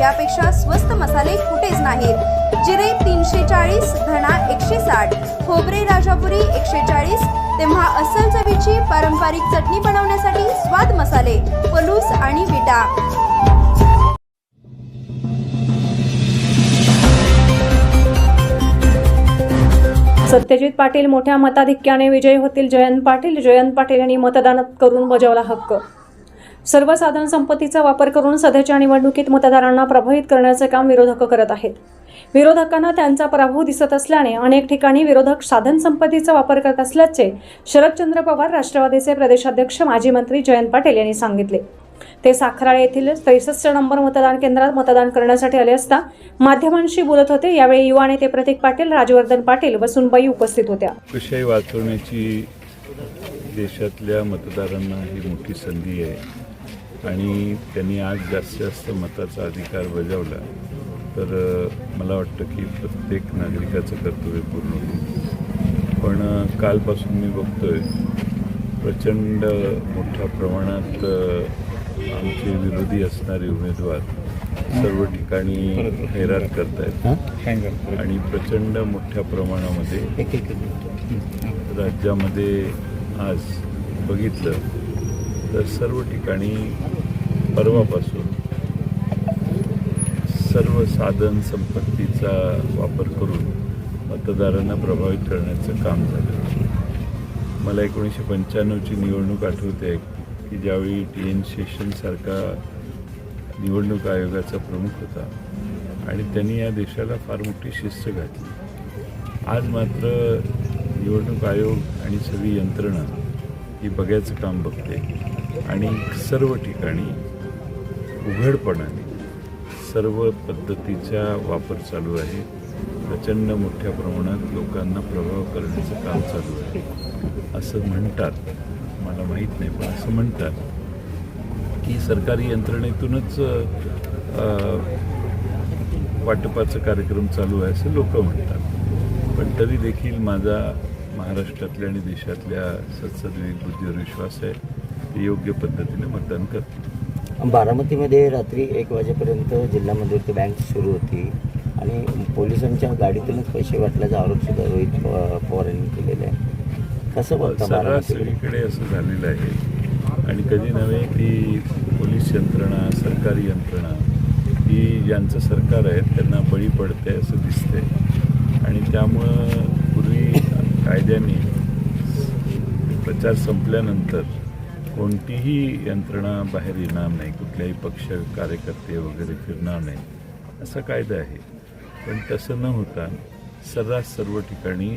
यापेक्षा स्वस्त मसाले कुठेच नाहीत. जिरे तीनशे चाळीस धणा एकशे साठ खोबरे राजापुरी एकशे चाळीस तेव्हा अस्सल चवीची पारंपरिक चटणी बनवण्यासाठी स्वाद मसाले पलूस आणि विटा. सत्यजित पाटील मोठ्या मताधिक्याने विजयी होतील. जयंत पाटील जयंत पाटील यांनी मतदान करून बजावला हक्क. सर्व साधन संपत्तीचा वापर करून सध्याच्या निवडणुकीत मतदारांना प्रभावित करण्याचे काम विरोधक करत आहेत. विरोधकांना त्यांचा पराभव दिसत असल्याने अनेक ठिकाणी विरोधक साधन संपत्तीचा वापर करत असल्याचे शरदचंद्र पवार राष्ट्रवादीचे प्रदेशाध्यक्ष माजी मंत्री जयंत पाटील यांनी सांगितले. ते साखराळे येथील त्रेसष्ट नंबर मतदान केंद्रात मतदान करण्यासाठी आले असता माध्यमांशी बोलत होते. यावेळी युवा नेते प्रतीक पाटील राजवर्धन पाटील व सुनबाई उपस्थित होत्या. विषय वाचवण्याची देशातल्या मतदारांना ही मोठी संधी आहे. आणि त्यांनी आज जास्तीत जास्त मताचा अधिकार बजावला. तर मला वाटतं की प्रत्येक नागरिकाचं कर्तव्य पूर्ण होईल. पण कालपासून मी बघतोय प्रचंड मोठ्या प्रमाणात आमचे विरोधी असणारे उमेदवार सर्व ठिकाणी हैरात करत आहेत आणि प्रचंड मोठ्या प्रमाणामध्ये राज्यामध्ये आज बघितलं तर सर्व ठिकाणी परवापासून सर्व साधन संपत्तीचा वापर करून मतदारांना प्रभावित करण्याचं काम झालं. मला एकोणीसशे पंच्याण्णवची निवडणूक आठवते की ज्यावेळी टी एन शेषनसारखा निवडणूक आयोगाचा प्रमुख होता आणि त्यांनी या देशाला फार मोठी शिस्त घातली. आज मात्र निवडणूक आयोग आणि सगळी यंत्रणा ही बघायचं काम बघते. आणि सर्व ठिकाणी उघडपणाने सर्व पद्धतीचा वापर चालू आहे. प्रचंड मोठ्या प्रमाणात लोकांना प्रभाव करण्याचं काम चालू आहे. असं म्हणतात. मला माहीत नाही पण असं म्हणतात की सरकारी यंत्रणेतूनच वाटपाचा कार्यक्रम चालू आहे असं लोक म्हणतात. पण तरी देखील माझा महाराष्ट्रातल्या आणि देशातल्या सत्सद्विक बुद्धीवर विश्वास आहे ते योग्य पद्धतीने मतदान करतील. बारामतीमध्ये रात्री एक वाजेपर्यंत जिल्हा मध्यवर्ती बँक सुरू होती आणि पोलिसांच्या गाडीतूनच पैसे वाटल्याचा आरोप सुद्धा रोहित पवा- पवार यांनी केलेला आहे. कसं बघता सगळीकडे असं झालेलं आहे. आणि कधी नव्हे की पोलीस यंत्रणा सरकारी यंत्रणा ही ज्यांचं सरकार आहे त्यांना बळी पडते असं दिसतंय. आणि त्यामुळं कायद्याने प्रचार संपल्यानंतर कोणतीही यंत्रणा बाहेर येणार नाही कुठल्याही पक्ष कार्यकर्ते वगैरे फिरणार नाही असा कायदा आहे. पण तसं न होता सर्रास सर्व ठिकाणी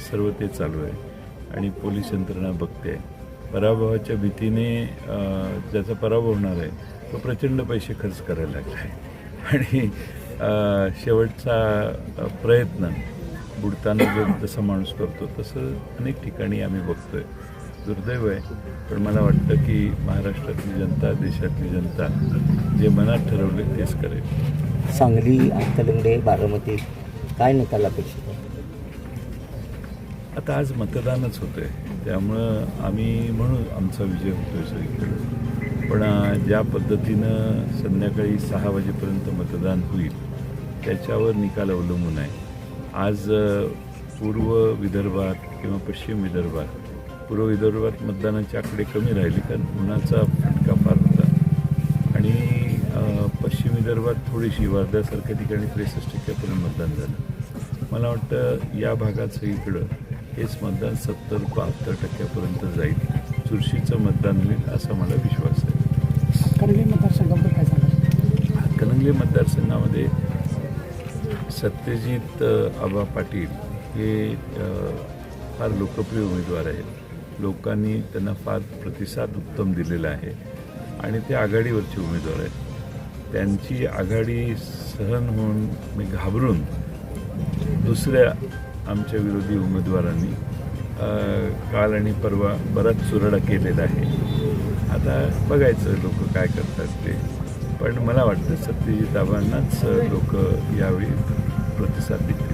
सर्व ते चालू आहे आणि पोलीस यंत्रणा बघते. पराभवाच्या भीतीने ज्याचा पराभव होणार आहे तो प्रचंड पैसे खर्च करायला लागला आहे. आणि शेवटचा प्रयत्न बुडताना जो जसा माणूस करतो तसं अनेक ठिकाणी आम्ही बघतोय. दुर्दैव आहे. पण मला वाटतं की महाराष्ट्रातली जनता देशातली जनता जे मनात ठरवले तेच करेल. सांगली हातकलंगडे बारामती काय निकाल अपेक्षित आता आज मतदानच होतं आहे त्यामुळं आम्ही म्हणू आमचा विजय होतो आहे सगळीकडे. पण ज्या पद्धतीनं संध्याकाळी सहा वाजेपर्यंत मतदान होईल त्याच्यावर निकाल अवलंबून आहे. आज पूर्व विदर्भात किंवा पश्चिम विदर्भात पूर्व विदर्भात मतदानाचे आकडे कमी राहिले कारण उन्हाचा फटका फार होता. आणि पश्चिम विदर्भात थोडीशी वर्ध्यासारख्या ठिकाणी त्रेसष्ट टक्क्यापर्यंत मतदान झालं. मला वाटतं या भागात सगळीकडं हेच मतदान सत्तर बहात्तर टक्क्यापर्यंत जाईल. चुरशीचं मतदान होईल असा मला विश्वास आहे. हातकणंगले मतदारसंघामध्ये सत्यजित आबा पाटील हे फार लोकप्रिय उमेदवार आहेत. लोकांनी त्यांना फार प्रतिसाद उत्तम दिलेला आहे आणि ते आघाडीवरचे उमेदवार आहेत. त्यांची आघाडी सहन होऊन मी घाबरून दुसऱ्या आमच्या विरोधी उमेदवारांनी काल आणि परवा बराच चुरडा केलेला आहे. आता बघायचं लोक काय करतात ते. पण मला वाटतं सत्यजित आबांनाच लोक यावेळी प्रतिसाद देतील